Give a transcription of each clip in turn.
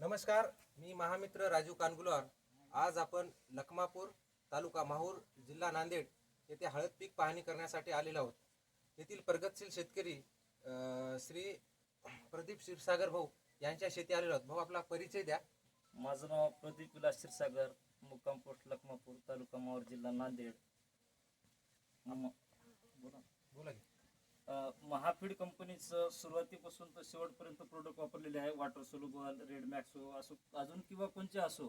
नमस्कार मी महामित्र राजू कानगुलवार. आज आपण लखमापूर तालुका माहूर जिल्हा नांदेड येथे हळद पीक पाहणी करण्यासाठी आलेलो आहोत. येथील प्रगतशील शेतकरी श्री प्रदीप क्षीरसागर भाऊ यांच्या शेती आलेलो आहोत. भाऊ आपला परिचय द्या. माझं नाव प्रदीप विलास क्षीरसागर मुक्काम पोस्ट लखमापूर तालुका मावळ जिल्हा नांदेड. बोला. बोला की. महाफीड कंपनीचं सुरुवातीपासून तर शेवटपर्यंत प्रोडक्ट वापरलेले आहे. वॉटर सोल्युबल रेड मॅक्सो असो अजून किंवा कोणते असो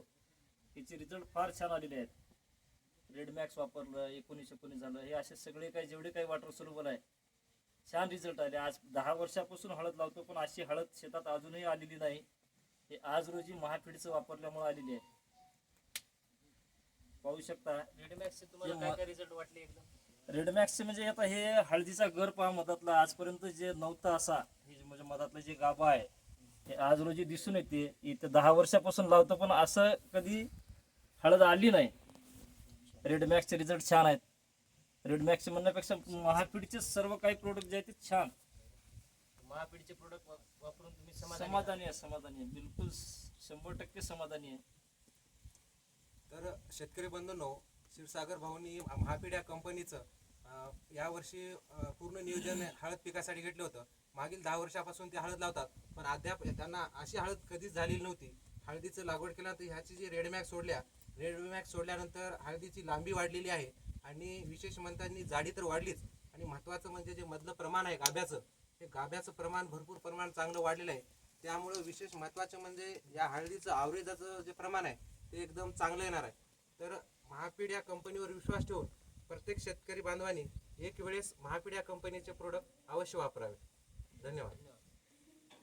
त्याचे रिझल्ट फार छान आलेले आहेत. रेड मॅक्स वापरलं एकोणीस एकोणीस झालं हे असे सगळे काही जेवढे काही वॉटर सोल्युबल आहे छान रिझल्ट आले. आज दहा वर्षापासून हळद लावतो पण अशी हळद शेतात अजूनही आलेली नाही. हे आज रोजी महाफीडचं वापरल्यामुळे आलेली आहे. पाहू शकता. रेडमॅक्सचे तुम्हाला काय काय रिझल्ट वाटले एकदम रेडमॅक्सचे म्हणजे आता हे हळदीचा गर पहा मधातला. आजपर्यंत जे नव्हता असा हे म्हणजे मधातलं जे गाभा आहे हे आज रोजी दिसून येते. इथं दहा वर्षापासून लावतो पण असं कधी हळद आली नाही. रेडमॅक्सचे रिझल्ट छान आहेत. रेडमॅक्सचे म्हणण्यापेक्षा महापीडचे सर्व काही प्रोडक्ट जे आहेत ते छान. महापीडचे प्रोडक्ट वापरून तुम्ही समाधानी आहे समाधानी आहे. बिलकुल शंभर टक्के समाधानी आहे. तर शेतकरी बंधूंनो शिवसागर भाऊनी महापीड या कंपनीचं यावर्षी पूर्ण नियोजन हळद पिकासाठी घेतलं होतं. मागील दहा वर्षापासून ते हळद लावतात. पण अद्याप त्यांना अशी हळद कधीच झालेली नव्हती. हळदीचं लागवड केल्यानंतर ह्याची जी रेडमॅक्स सोडल्या रेडमॅक सोडल्यानंतर हळदीची लांबी वाढलेली आहे आणि विशेष म्हणताना जाडी तर वाढलीच. आणि महत्त्वाचं म्हणजे जे मधलं प्रमाण आहे गाभ्याचं हे गाभ्याचं प्रमाण भरपूर प्रमाण चांगलं वाढलेलं आहे. त्यामुळं विशेष महत्त्वाचं म्हणजे या हळदीचं आवरेजाचं जे प्रमाण आहे ते एकदम चांगलं येणार आहे. तर महापीड या कंपनीवर विश्वास ठेवून प्रत्येक शेतकरी बांधवांनी एक वेळेस महापीड या कंपनीचे प्रोडक्ट अवश्य वापरावे. धन्यवाद.